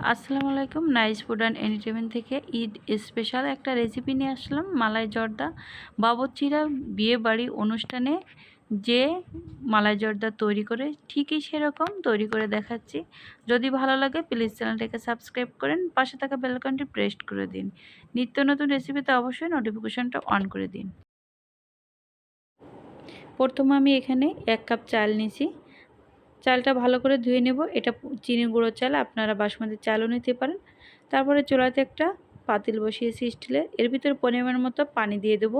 আসসালামু আলাইকুম, nice food and entertainment থেকে ঈদ স্পেশাল একটা রেসিপি নিয়ে আসলাম, মালাই জর্দা বাবরচিরা বিয়ে বাড়ি অনুষ্ঠানে যে মালাই জর্দা তৈরি করে ঠিকই সেরকম তৈরি করে দেখাচ্ছি। যদি ভালো লাগে প্লিজ চ্যানেলটাকে সাবস্ক্রাইব করেন, পাশে থাকা বেলকনটি প্রেস করে দিন। নিত্য নতুন রেসিপিতে অবশ্যই নোটিফিকেশনটা অন করে দিন। প্রথমে আমি এখানে এক কাপ চাল নিয়েছি। চালটা ভালো করে ধুয়ে নেব। এটা চিনি গুঁড়ো চাল, আপনারা বাসমতি চালও নিতে পারেন। তারপরে চোলাতে একটা পাতিল বসিয়েছি স্টিলের এর ভিতরে পরিমাণ মতো পানি দিয়ে দেব।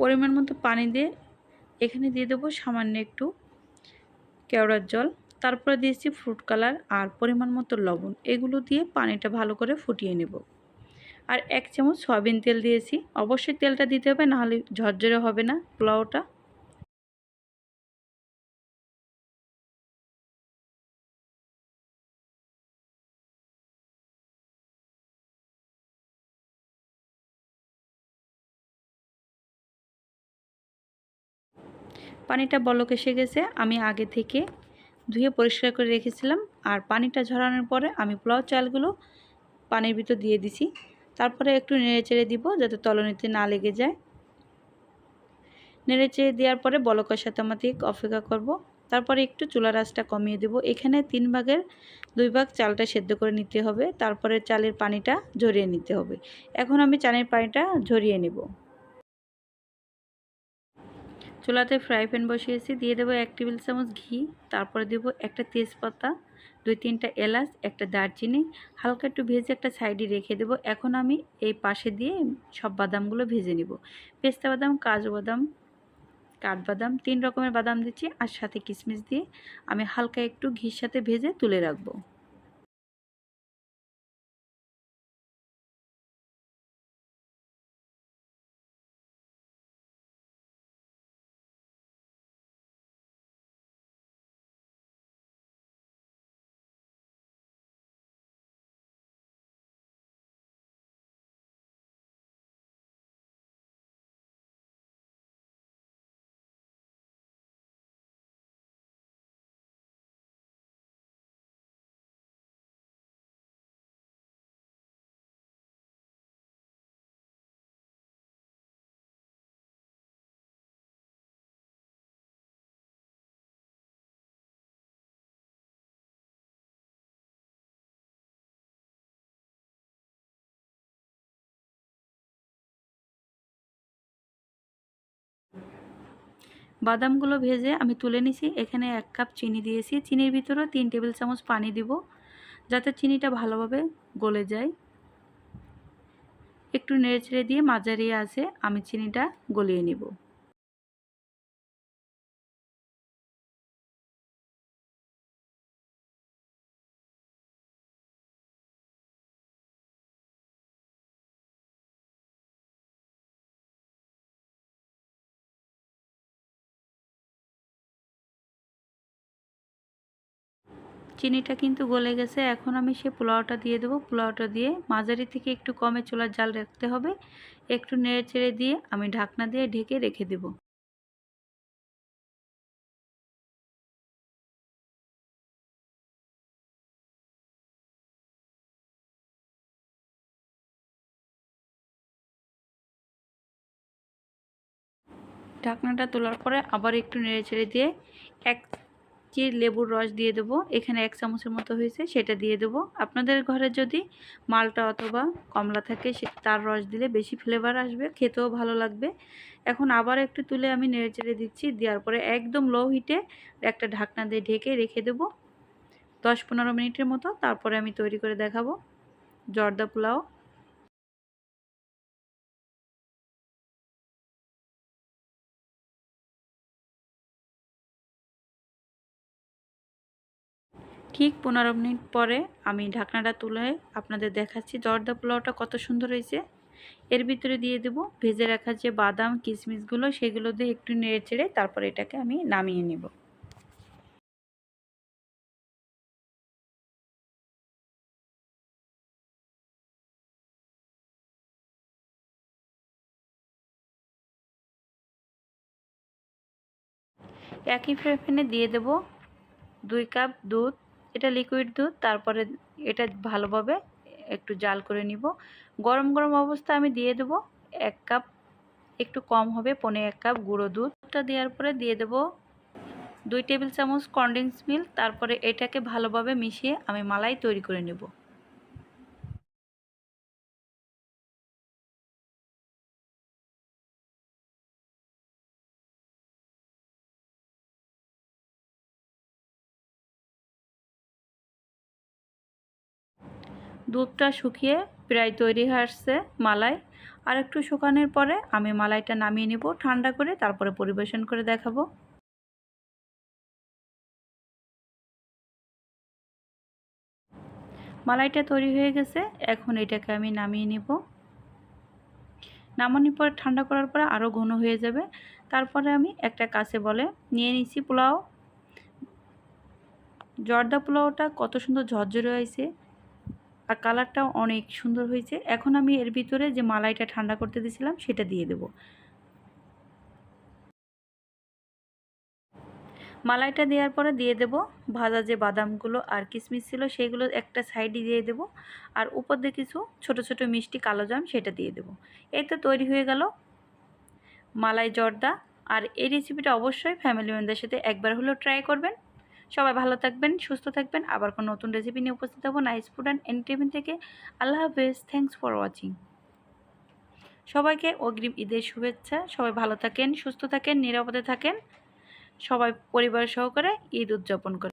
পরিমাণ মতো পানি দিয়ে এখানে দিয়ে দেবো সামান্য একটু কেওড়ার জল। তারপরে দিয়েছি ফ্রুট কালার আর পরিমাণ মতো লবণ। এগুলো দিয়ে পানিটা ভালো করে ফুটিয়ে নেব। আর এক চামচ সয়াবিন তেল দিয়েছি। অবশ্যই তেলটা দিতে হবে, নাহলে ঝরঝরে হবে না পোলাওটা। পানিটা বলক এসে গেছে, আমি আগে থেকে ধুয়ে পরিষ্কার করে রেখেছিলাম। আর পানিটা ঝরানোর পরে আমি পোলাও চালগুলো পানির ভিতর দিয়ে দিছি। তারপরে একটু নেড়ে চেড়ে দিব যাতে তলনিতে না লেগে যায়। নেড়ে চেড়ে দেওয়ার পরে বলকের সাথে আমাদের অপেক্ষা করব। তারপরে একটু চুলা রাসটা কমিয়ে দেব। এখানে তিন ভাগের দুই ভাগ চালটা সেদ্ধ করে নিতে হবে। তারপরে চালের পানিটা ঝরিয়ে নিতে হবে। এখন আমি চালের পানিটা ঝরিয়ে নেব। চুলাতে ফ্রাই প্যান বসিয়েছি। দিয়ে দেবো এক টেবিল চামচ ঘি। তারপরে দেবো একটা তেজপাতা। দুই তিনটা এলাচ, একটা দারচিনি, হালকা একটু ভেজে একটা সাইডে রেখে দেব। এখন আমি এই পাশে দিয়ে সব বাদামগুলো ভেজে নিব। পেস্তা বাদাম, কাজু বাদাম, কাঠবাদাম, তিন রকমের বাদাম দিচ্ছি। আর সাথে কিশমিশ দিয়ে আমি হালকা একটু ঘির সাথে ভেজে তুলে রাখব। বাদামগুলো ভেজে আমি তুলে নিছি। এখানে এক কাপ চিনি দিয়েছি। চিনির ভিতরেও তিন টেবিল চামচ পানি দিব, যাতে চিনিটা ভালোভাবে গলে যায়। একটু নেড়ে ছেড়ে দিয়ে মাঝারি আছে আমি চিনিটা গলিয়ে নিব। চিনিটা কিন্তু গলে গেছে। এখন আমি সে পোলাওটা দিয়ে দেবো। পোলাওটা দিয়ে মাঝারি থেকে একটু কমে চুলার জাল রাখতে হবে। একটু নেড়ে চেড়ে দিয়ে আমি ঢাকনা দিয়ে ঢেকে রেখে দেবো। ঢাকনাটা তোলার পরে আবার একটু নেড়ে ছেড়ে দিয়ে এক যে লেবুর রস দিয়ে দেবো। এখানে এক চামচের মতো হয়েছে, সেটা দিয়ে দেবো। আপনাদের ঘরে যদি মালটা অথবা কমলা থাকে, সে তার রস দিলে বেশি ফ্লেভার আসবে, খেতেও ভালো লাগবে। এখন আবার একটু তুলে আমি নেড়ে চেড়ে দিচ্ছি, দেওয়ার পরে একদম লো হিটে একটা ঢাকনা দিয়ে ঢেকে রেখে দেবো। দশ পনেরো মিনিটের মতো, তারপরে আমি তৈরি করে দেখাবো। জর্দা পোলাও ঠিক পনেরো মিনিট পরে আমি ঢাকনাটা তুলে আপনাদের দেখাচ্ছি জর্দা পোলাওটা কত সুন্দর হয়েছে। এর ভিতরে দিয়ে দেব ভেজে রাখা যে বাদাম কিশমিশগুলো সেগুলো দিয়ে একটু নেড়ে চেড়ে তারপর এটাকে আমি নামিয়ে নেব। একই ফ্রেফেনে দিয়ে দেব দুই কাপ দুধ এটা লিকুইড দুধ, তারপরে এটা ভালোভাবে একটু জাল করে নিব। গরম গরম অবস্থা আমি দিয়ে দেব এক কাপ, একটু কম হবে, পনে এক কাপ গুঁড়ো দুধটা দেওয়ার পরে দিয়ে দেব দুই টেবিল চামচ কন্ডেন্স মিল্ক তারপরে এটাকে ভালোভাবে মিশিয়ে আমি মালাই তৈরি করে নেব। দুধটা শুকিয়ে প্রায় তৈরি হয়ে আসছে মালাই। আর একটু শুকানোর পরে আমি মালাইটা নামিয়ে নিব, ঠান্ডা করে তারপরে পরিবেশন করে দেখাবো। মালাইটা তৈরি হয়ে গেছে, এখন এটাকে আমি নামিয়ে নিব। নামানোর পরে, ঠান্ডা করার পরে আরও ঘন হয়ে যাবে। তারপরে আমি একটা কাছে বলে নিয়ে নিছি পোলাও। জর্দা পোলাওটা কত সুন্দর ঝরঝরে হয়েছে। আর কালারটাও অনেক সুন্দর হয়েছে। এখন আমি এর ভিতরে যে মালাইটা ঠান্ডা করতে দিয়েছিলাম, সেটা দিয়ে দেব। মালাইটা দেওয়ার পরে দিয়ে দেব ভাজা যে বাদামগুলো আর কিশমিশ ছিল সেইগুলো একটা সাইডে দিয়ে দেব। আর উপর দিয়ে কিছু ছোট ছোট মিষ্টি কালো জাম, সেটা দিয়ে দেব। এই তো তৈরি হয়ে গেল মালাই জর্দা। আর এই রেসিপিটা অবশ্যই ফ্যামিলি মেম্বারদের সাথে একবার হলেও ট্রাই করবেন। সবাই ভালো থাকবেন, সুস্থ থাকবেন। আবার কোনো নতুন রেসিপি নিয়ে উপস্থিত হব নাইস ফুড অ্যান্ড এন্টারটেনমেন্ট থেকে। আল্লাহ হাফেজ। থ্যাংকস ফর ওয়াচিং সবাইকে অগ্রিম ঈদের শুভেচ্ছা। সবাই ভালো থাকেন, সুস্থ থাকেন, নিরাপদে থাকেন। সবাই পরিবার সহকারে ঈদ উদযাপন করেন।